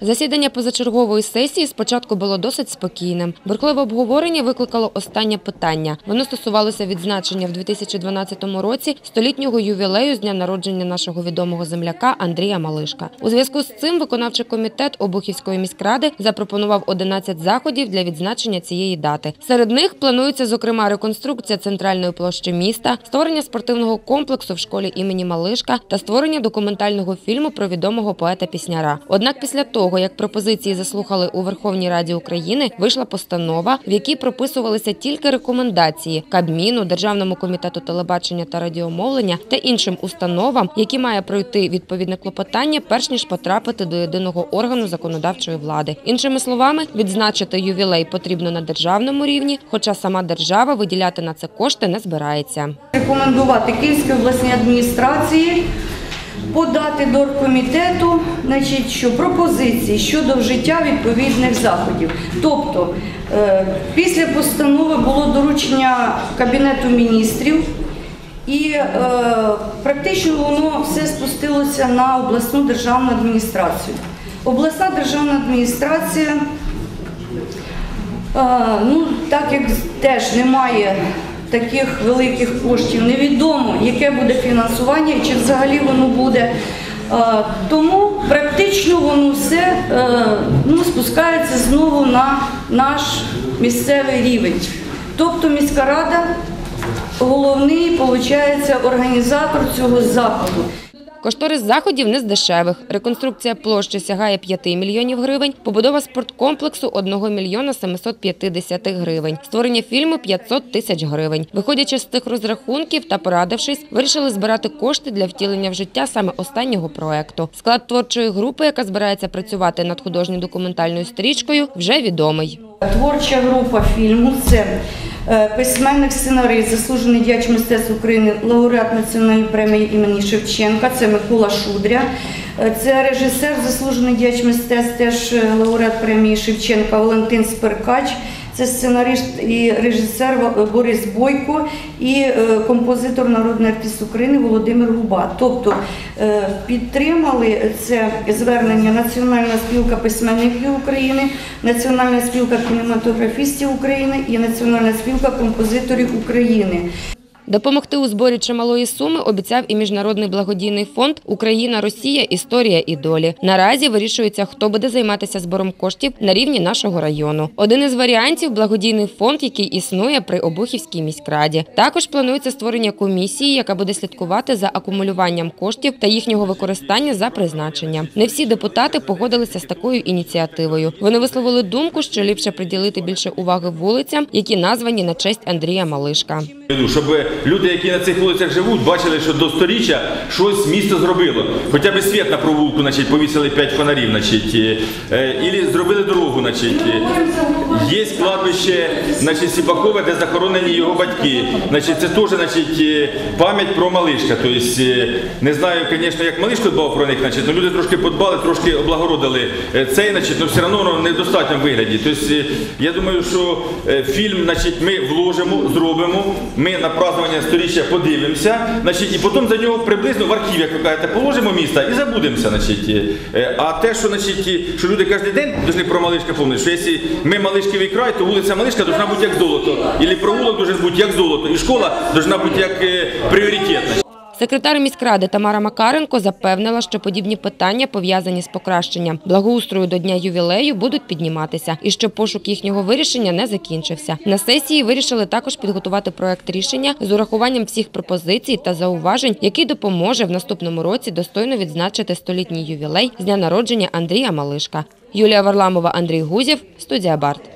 Засідання позачергової сесії спочатку було досить спокійним. Бурхливе обговорення викликало останнє питання. Воно стосувалося відзначення в 2012 році столітнього ювілею з дня народження нашого відомого земляка Андрія Малишка. У зв'язку з цим виконавчий комітет Обухівської міськради запропонував 11 заходів для відзначення цієї дати. Серед них планується зокрема реконструкція центральної площі міста, створення спортивного комплексу в школі імені Малишка та створення документального фільму про відомого поета-пісняра. Однак після того, як пропозиції заслухали у Верховній Раді України, вийшла постанова, в якій прописувалися тільки рекомендації Кабміну, Державному комітету телебачення та радіомовлення та іншим установам, які має пройти відповідне клопотання, перш ніж потрапити до єдиного органу законодавчої влади. Іншими словами, відзначити ювілей потрібно на державному рівні, хоча сама держава виділяти на це кошти не збирається. рекомендувати Київській обласній адміністрації подати до значить, що пропозиції щодо вжиття відповідних заходів. Тобто е, після постанови було доручення Кабінету міністрів. І е, практично воно все спустилося на обласну державну адміністрацію. Обласна державна адміністрація Е, Ну, так як теж немає таких великих коштів, невідомо, яке буде фінансування і чи взагалі воно буде. Е, Тому практично воно все е, ну, спускається знову на наш місцевий рівень. Тобто міська рада головний, виходить, організатор цього заходу. Кошторис заходів не з дешевих. Реконструкція площі сягає 5 мільйонів гривень, побудова спорткомплексу – 1 мільйона 750 гривень, створення фільму – 500 тисяч гривень. Виходячи з тих розрахунків та порадившись, вирішили збирати кошти для втілення в життя саме останнього проекту. Склад творчої групи, яка збирається працювати над художньо-документальною стрічкою, вже відомий. Творча група фільму це письменник сценарист, заслужений діяч мистецтв України, лауреат національної премії імені Шевченка, це Микола Шудря. Е, Це режисер, заслужений діяч мистецтв, теж е, лауреат премії Шевченка Валентин Сперкач. Це сценарист і режисер Борис Бойко і е, композитор народний артист України Володимир Губа. Тобто е, підтримали це звернення Національна спілка письменників України, Національна спілка кінематографістів України і Національна спілка композиторів України. Допомогти у зборі чималої суми обіцяв і міжнародний благодійний фонд Україна, Росія, історія і долі. Наразі вирішується, хто буде займатися збором коштів на рівні нашого району. Один із варіантів благодійний фонд, який існує при Обухівській міськраді. Також планується створення комісії, яка буде слідкувати за акумулюванням коштів та їхнього використання за призначенням. Не всі депутати погодилися з такою ініціативою. Вони висловили думку, що ліпше приділити більше уваги вулицям, які названі на честь Андрія Малишка. Щоб люди, які на цих вулицях живуть, бачили, що до сторіччя щось місто зробило. Хоча б світ на провулку, значить, повісили 5 фонарів, значить, е, і зробили дорогу, значить. Є кладбище, значить, Сіпакове, де захоронені його батьки. Значить, це теж, значить, е, пам'ять про Малишка. Тобто, е, не знаю, звісно, як Малишко дбав про них, значить, але люди трошки подбали, трошки облагородили е, цей, значить, але все одно воно в недостатньому вигляді. Тобто, е, я думаю, що е, фільм, значить, ми вложимо, зробимо, ми на празднування сторіччя подивимося, значить, і потім за нього приблизно в архів, як ви кажете, положимо міста і забудемося. Значить. Е, А те, що, значить, що люди кожен день повинні про Малишка помнити, що якщо ми Малишківий край, то вулиця Малишка повинна бути як золото. Ілі провулок повинен бути як золото, і школа повинна бути як е, пріоритетна. Секретар міськради Тамара Макаренко запевнила, що подібні питання, пов'язані з покращенням благоустрою до дня ювілею, будуть підніматися, і що пошук їхнього вирішення не закінчився. На сесії вирішили також підготувати проект рішення з урахуванням всіх пропозицій та зауважень, який допоможе в наступному році достойно відзначити столітній ювілей з дня народження Андрія Малишка. Юлія Варламова, Андрій Гузєв, студія Барт.